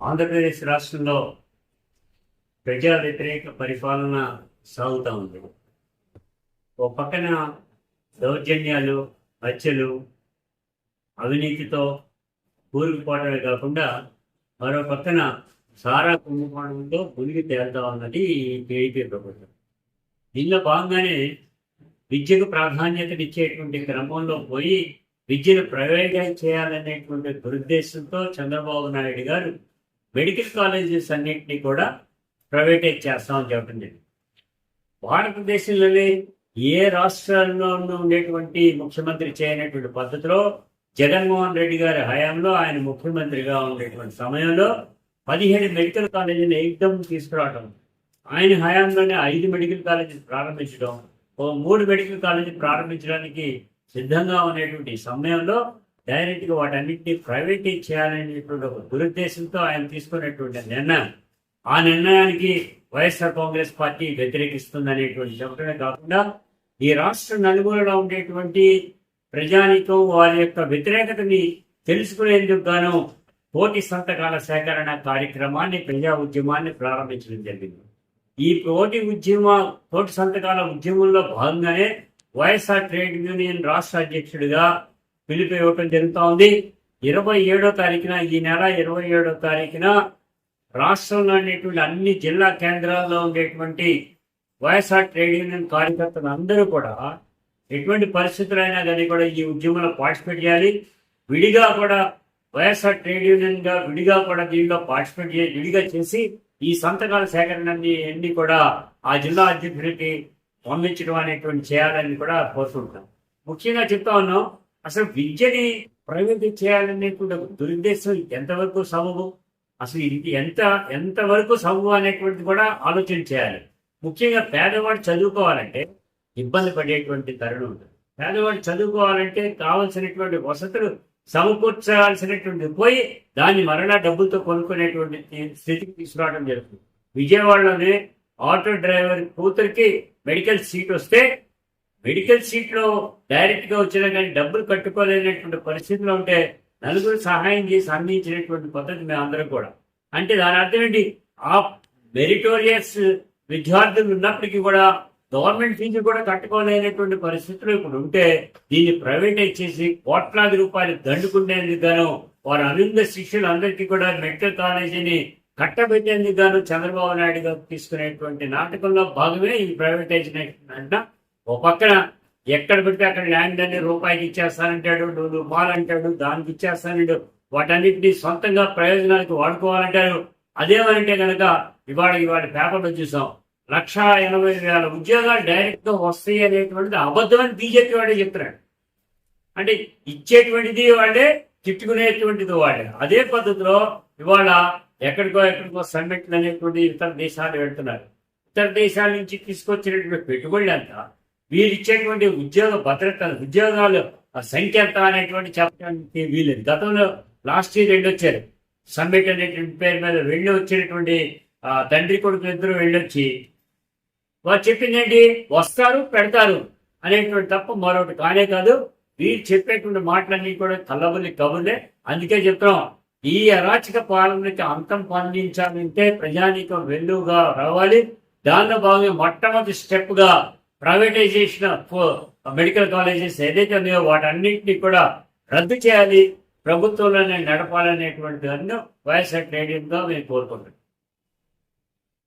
ఆంధ్రప్రదేశ్ రాష్ట్రంలో ప్రజా వ్యతిరేక పరిపాలన సాగుతూ ఉంది. ఓ పక్కన దౌర్జన్యాలు హత్యలు అవినీతితో కూరుకుపోవడమే కాకుండా మరో పక్కన సారా కుంభకోణంతో మునిగి తేలుతా ఉన్నది ఈ టీడీపీ ప్రభుత్వం. దీనిలో భాగంగానే విద్యకు ప్రాధాన్యతనిచ్చేటువంటి క్రమంలో పోయి విద్యను ప్రైవేటైజ్ చేయాలనేటువంటి దురుద్దేశంతో చంద్రబాబు నాయుడు గారు మెడికల్ కాలేజెస్ అన్నింటినీ కూడా ప్రైవేటైజ్ చేస్తామని చెప్పడం జరిగింది. భారతదేశంలోనే ఏ రాష్ట్రాల్లోనూ ఉండేటువంటి ముఖ్యమంత్రి చేయనటువంటి పద్ధతిలో జగన్మోహన్ రెడ్డి గారి హయాంలో ఆయన ముఖ్యమంత్రిగా ఉండేటువంటి సమయంలో పదిహేడు మెడికల్ కాలేజీని ఏకదం తీసుకురావడం ఆయన హయాంలోనే ఐదు మెడికల్ కాలేజీలు ప్రారంభించడం ఓ మూడు మెడికల్ కాలేజీ ప్రారంభించడానికి సిద్ధంగా ఉండేటువంటి సమయంలో డైరెక్ట్గా వాటన్నింటినీ ప్రైవేటైజ్ చేయాలనేటువంటి ఒక దురుద్దేశంతో ఆయన తీసుకున్నటువంటి నిర్ణయం. ఆ నిర్ణయానికి వైఎస్ఆర్ కాంగ్రెస్ పార్టీ వ్యతిరేకిస్తుందనేటువంటి చెప్పడమే కాకుండా ఈ రాష్ట్ర నలుగురులో ఉండేటువంటి ప్రజానికం వారి యొక్క వ్యతిరేకతని తెలుసుకునేందుకు గాను కోటి సంతకాల సేకరణ కార్యక్రమాన్ని ప్రజా ఉద్యమాన్ని ప్రారంభించడం జరిగింది. ఈ కోటి ఉద్యమ కోటి సంతకాల ఉద్యమంలో భాగంగానే వైఎస్ఆర్ ట్రేడ్ యూనియన్ రాష్ట్ర అధ్యక్షుడిగా పిలుపు ఇవ్వటం జరుగుతూ ఉంది ఇరవై ఏడో తారీఖున ఈ నెల ఇరవై ఏడో తారీఖున రాష్ట్రంలో ఉండేటువంటి అన్ని జిల్లా కేంద్రాల్లో ఉండేటువంటి వైఎస్ఆర్ ట్రేడ్ యూనియన్ కార్యకర్తలు అందరూ కూడా ఎటువంటి పరిస్థితులైనా కానీ కూడా ఈ ఉద్యమంలో పార్టిసిపేట్ చేయాలి. విడిగా కూడా వైఎస్ఆర్ ట్రేడ్ యూనియన్గా విడిగా కూడా దీనిలో పార్టిసిపేట్ చేసి విడిగా చేసి ఈ సంతకాల సేకరణ అన్ని కూడా ఆ జిల్లా అధ్యక్షుడికి పంపించడం అనేటువంటి చేయాలని కూడా కోరుకుంటున్నాం. ముఖ్యంగా చెప్తా ఉన్నాం. అసలు విద్యని ప్రైవేట్ చేయాలనేటువంటి దురుద్దేశం ఎంతవరకు సబబు? అసలు ఇది ఎంత ఎంతవరకు సబబు అనేటువంటిది కూడా ఆలోచన చేయాలి. ముఖ్యంగా పేదవాడు చదువుకోవాలంటే ఇబ్బంది పడేటువంటి తరుణం ఉంటుంది. పేదవాడు చదువుకోవాలంటే కావలసినటువంటి వసతులు సమకూర్చాల్సినటువంటి పోయి దాన్ని మరలా డబ్బులతో కొనుక్కునేటువంటి స్థితికి తీసుకురావడం జరుగుతుంది. విజయవాడలోనే ఆటో డ్రైవర్ కూతురికి మెడికల్ సీట్ వస్తే మెడికల్ సీట్లో డైరెక్ట్గా వచ్చినా కానీ డబ్బులు కట్టుకోలేనటువంటి పరిస్థితిలో ఉంటే నలుగురు సహాయం చేసి అందించినటువంటి పద్ధతి మేము అందరం కూడా. అంటే దాని అర్థం ఏంటి? ఆ మెరిటోరియస్ విద్యార్థులు ఉన్నప్పటికీ కూడా గవర్నమెంట్ ఫీజు కూడా కట్టుకోలేనటువంటి పరిస్థితులు ఇప్పుడు ఉంటే దీన్ని ప్రైవేటైజ్ చేసి కోట్లాది రూపాయలు దండుకునేందుకు గాను వారు అనుంద శిష్యులందరికీ కూడా మెడికల్ కాలేజీని కట్టబెట్టేందుకు గాను చంద్రబాబు నాయుడు గారు తీసుకునేటువంటి నాటకంలో భాగమే ఈ ప్రైవేటైజేషన్ అంట ఓ పక్కన ఎక్కడ పెడితే అక్కడ ల్యాండ్ అని రూపాయికి ఇచ్చేస్తానంటాడు నువ్వు మాల్ అంటాడు దానికి ఇచ్చేస్తానంటాడు. వాటన్నిటిని సొంతంగా ప్రయోజనాలకు వాడుకోవాలంటారు. అదేమనంటే కనుక ఇవాళ ఇవాళ పేపర్లో చూసాం. లక్ష ఎనభై వేల ఉద్యోగాలు డైరెక్ట్గా వస్తాయి అనేటువంటిది అబద్ధమని బీజేపీ వాడే చెప్తున్నాడు. అంటే ఇచ్చేటువంటిది వాడే తిట్టుకునేటువంటిది వాడే అదే పద్ధతిలో ఇవాళ ఎక్కడికో ఎక్కడికో సమ్మెట్లు అనేటువంటి ఇతర దేశాలు వెళ్తున్నారు. ఇతర దేశాల నుంచి తీసుకొచ్చినటువంటి పెట్టుబడులు అంతా వీరు ఇచ్చేటువంటి ఉద్యోగ భద్రత ఉద్యోగాలు సంఖ్య ఎంత అనేటువంటి చెప్పడానికి వీలేదు గతంలో లాస్ట్ ఇయర్ రెండు వచ్చారు. సమ్మిట్ అనేటువంటి పేరు మీద వెళ్ళి వచ్చినటువంటి తండ్రి కొడుకు ఇద్దరు వెళ్ళొచ్చి వారు చెప్పిందేంటి వస్తారు పెడతారు అనేటువంటి తప్ప మరొకటి కానే కాదు. వీరు చెప్పేటువంటి మాటలన్నీ కూడా కల్లబల్లి కబుర్లే. అందుకే చెప్తున్నాం ఈ అరాచక పాలనకి అంతం పొందించాలంటే ప్రజానీకం వెల్లుగా రావాలి. దానిలో భాగంగా మొట్టమొదటి స్టెప్గా ప్రైవేటైజేషన్ ఆఫ్ మెడికల్ కాలేజెస్ ఏదైతే ఉన్నాయో వాటన్నింటినీ కూడా రద్దు చేయాలి. ప్రభుత్వంలోనే నడపాలనేటువంటి అన్ను వైఎస్ఆర్గా మేము కోరుకుంటున్నాం.